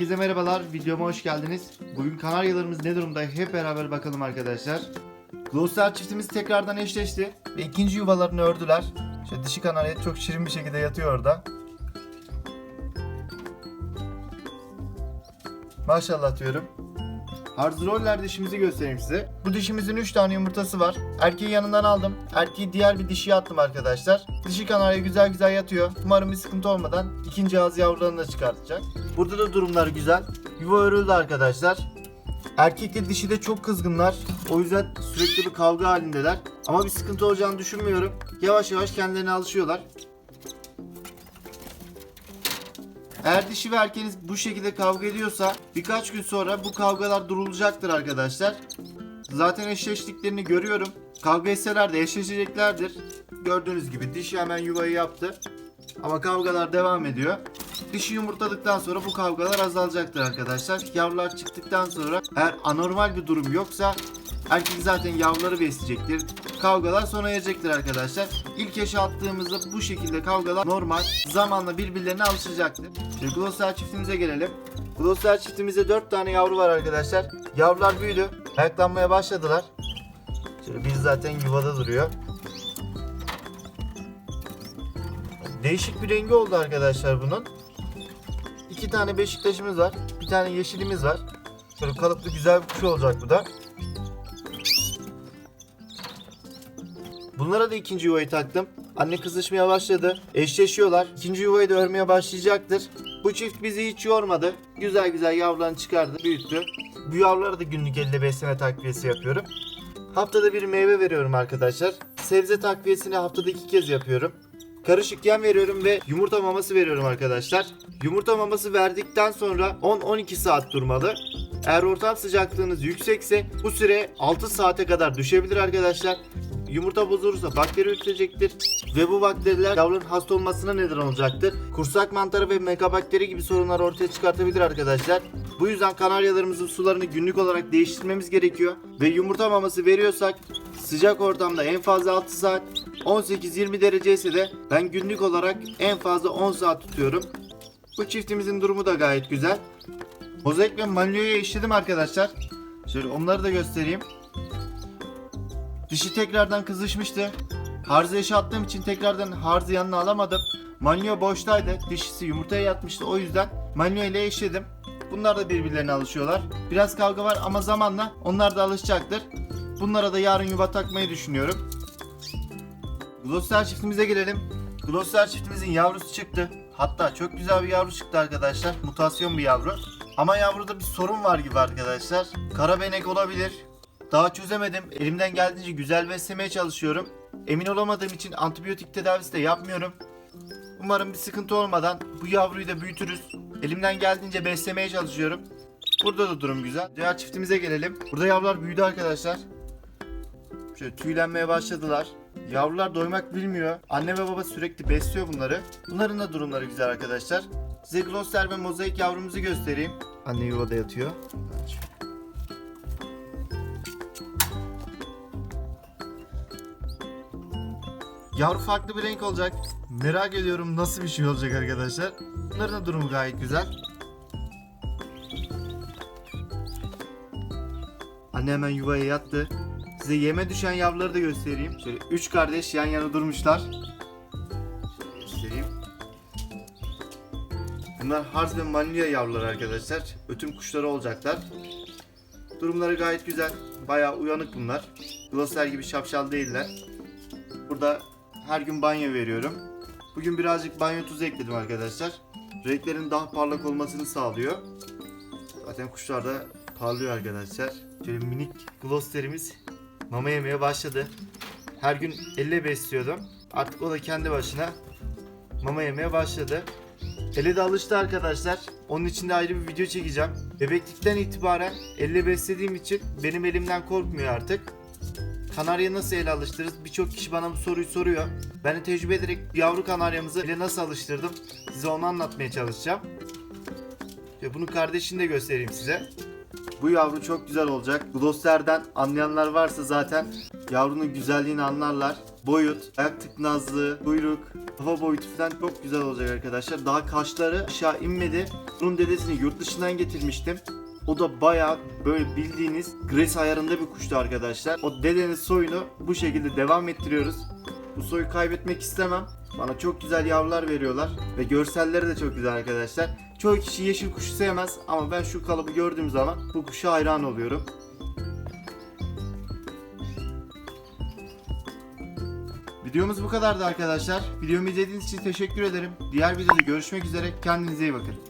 Herkese merhabalar, videoma hoş geldiniz. Bugün kanaryalarımız ne durumda hep beraber bakalım arkadaşlar. Gloucester çiftimiz tekrardan eşleşti ve ikinci yuvalarını ördüler. İşte dişi kanarya çok şirin bir şekilde yatıyor orada. Maşallah diyorum. Harzroller dişimizi göstereyim size. Bu dişimizin 3 tane yumurtası var. Erkeği yanından aldım. Erkeği diğer bir dişiye attım arkadaşlar. Dişi kanarya güzel güzel yatıyor. Umarım bir sıkıntı olmadan ikinci ağız yavrularını da çıkartacak. Burada da durumlar güzel. Yuva örüldü arkadaşlar. Erkekle dişi de çok kızgınlar. O yüzden sürekli bir kavga halindeler. Ama bir sıkıntı olacağını düşünmüyorum. Yavaş yavaş kendilerine alışıyorlar. Eğer dişi ve erkeğiniz bu şekilde kavga ediyorsa birkaç gün sonra bu kavgalar durulacaktır arkadaşlar. Zaten eşleştiklerini görüyorum. Kavga etseler de eşleşeceklerdir. Gördüğünüz gibi dişi hemen yuvayı yaptı. Ama kavgalar devam ediyor. Dişi yumurtladıktan sonra bu kavgalar azalacaktır arkadaşlar. Yavrular çıktıktan sonra eğer anormal bir durum yoksa erkek zaten yavruları besleyecektir. Kavgalar sona erecektir arkadaşlar. İlk yaşa attığımızda bu şekilde kavgalar normal. Zamanla birbirlerine alışacaktır. Şimdi Gloucester çiftimize gelelim. Gloucester çiftimizde 4 tane yavru var arkadaşlar. Yavrular büyüdü. Ayaklanmaya başladılar. Şöyle biz zaten yuvada duruyor. Değişik bir rengi oldu arkadaşlar bunun. İki tane Beşiktaş'ımız var. Bir tane yeşilimiz var. Şöyle kalıplı güzel bir kuş olacak bu da. Bunlara da ikinci yuvayı taktım. Anne kızışmaya başladı. Eşleşiyorlar. İkinci yuvayı da örmeye başlayacaktır. Bu çift bizi hiç yormadı. Güzel güzel yavrularını çıkardı, büyüttü. Bu yavrulara da günlük elde besleme takviyesi yapıyorum. Haftada bir meyve veriyorum arkadaşlar. Sebze takviyesini haftada iki kez yapıyorum. Karışık yem veriyorum ve yumurta maması veriyorum arkadaşlar. Yumurta maması verdikten sonra 10-12 saat durmalı. Eğer ortam sıcaklığınız yüksekse bu süre 6 saate kadar düşebilir arkadaşlar. Yumurta bozulursa bakteri üretilecektir ve bu bakteriler yavrunun hasta olmasına neden olacaktır. Kursak mantarı ve megabakteri gibi sorunlar ortaya çıkartabilir arkadaşlar. Bu yüzden kanaryalarımızın sularını günlük olarak değiştirmemiz gerekiyor ve yumurta maması veriyorsak sıcak ortamda en fazla 6 saat 18-20 derece ise de ben günlük olarak en fazla 10 saat tutuyorum. Bu çiftimizin durumu da gayet güzel. Mozaik ve Malio'yu eşledim arkadaşlar. Şöyle onları da göstereyim. Dişi tekrardan kızışmıştı. Harzı eşe attığım için tekrardan Harzı yanına alamadım. Manio boştaydı. Dişisi yumurtaya yatmıştı. O yüzden Manio ile eşledim. Bunlar da birbirlerine alışıyorlar. Biraz kavga var ama zamanla onlar da alışacaktır. Bunlara da yarın yuva takmayı düşünüyorum. Gloucester çiftimize gelelim. Gloucester çiftimizin yavrusu çıktı. Hatta çok güzel bir yavru çıktı arkadaşlar. Mutasyon bir yavru. Ama yavruda bir sorun var gibi arkadaşlar. Karabenek olabilir. Daha çözemedim. Elimden geldiğince güzel beslemeye çalışıyorum. Emin olamadığım için antibiyotik tedavisi de yapmıyorum. Umarım bir sıkıntı olmadan bu yavruyu da büyütürüz. Elimden geldiğince beslemeye çalışıyorum. Burada da durum güzel. Diğer çiftimize gelelim. Burada yavrular büyüdü arkadaşlar. Şöyle tüylenmeye başladılar. Yavrular doymak bilmiyor. Anne ve baba sürekli besliyor bunları. Bunların da durumları güzel arkadaşlar. Size Gloucester ve Mozaik yavrumuzu göstereyim. Anne yuvada yatıyor. Yavru farklı bir renk olacak. Merak ediyorum nasıl bir şey olacak arkadaşlar. Bunların da durumu gayet güzel. Anne hemen yuvaya yattı. Size yeme düşen yavruları da göstereyim. Şöyle üç kardeş yan yana durmuşlar. Şöyle göstereyim. Bunlar Hars ve Manilya yavruları arkadaşlar. Ötüm kuşları olacaklar. Durumları gayet güzel. Bayağı uyanık bunlar. Gloster gibi şapşal değiller. Burada her gün banyo veriyorum. Bugün birazcık banyo tuzu ekledim arkadaşlar. Renklerin daha parlak olmasını sağlıyor. Zaten kuşlar da parlıyor arkadaşlar. Şöyle minik glosterimiz mama yemeye başladı. Her gün elle besliyordum. Artık o da kendi başına mama yemeye başladı. Ele de alıştı arkadaşlar. Onun için de ayrı bir video çekeceğim. Bebeklikten itibaren elle beslediğim için benim elimden korkmuyor artık. Kanarya nasıl ele alıştırırız? Birçok kişi bana bu soruyu soruyor. Ben de tecrübe ederek yavru kanaryamızı ele nasıl alıştırdım? Size onu anlatmaya çalışacağım. Ve bunu kardeşini de göstereyim size. Bu yavru çok güzel olacak. Gloster'den anlayanlar varsa zaten yavrunun güzelliğini anlarlar. Boyut, ayak tıknazlığı, kuyruk, kafa boyutu falan çok güzel olacak arkadaşlar. Daha kaşları aşağı inmedi. Bunun dedesini yurt dışından getirmiştim. O da bayağı böyle bildiğiniz gres ayarında bir kuştu arkadaşlar. O dedenin soyunu bu şekilde devam ettiriyoruz. Bu soyu kaybetmek istemem. Bana çok güzel yavrular veriyorlar ve görselleri de çok güzel arkadaşlar. Çoğu kişi yeşil kuşu sevmez ama ben şu kalıbı gördüğüm zaman bu kuşa hayran oluyorum. Videomuz bu kadardı arkadaşlar. Videomu izlediğiniz için teşekkür ederim. Diğer videoda görüşmek üzere. Kendinize iyi bakın.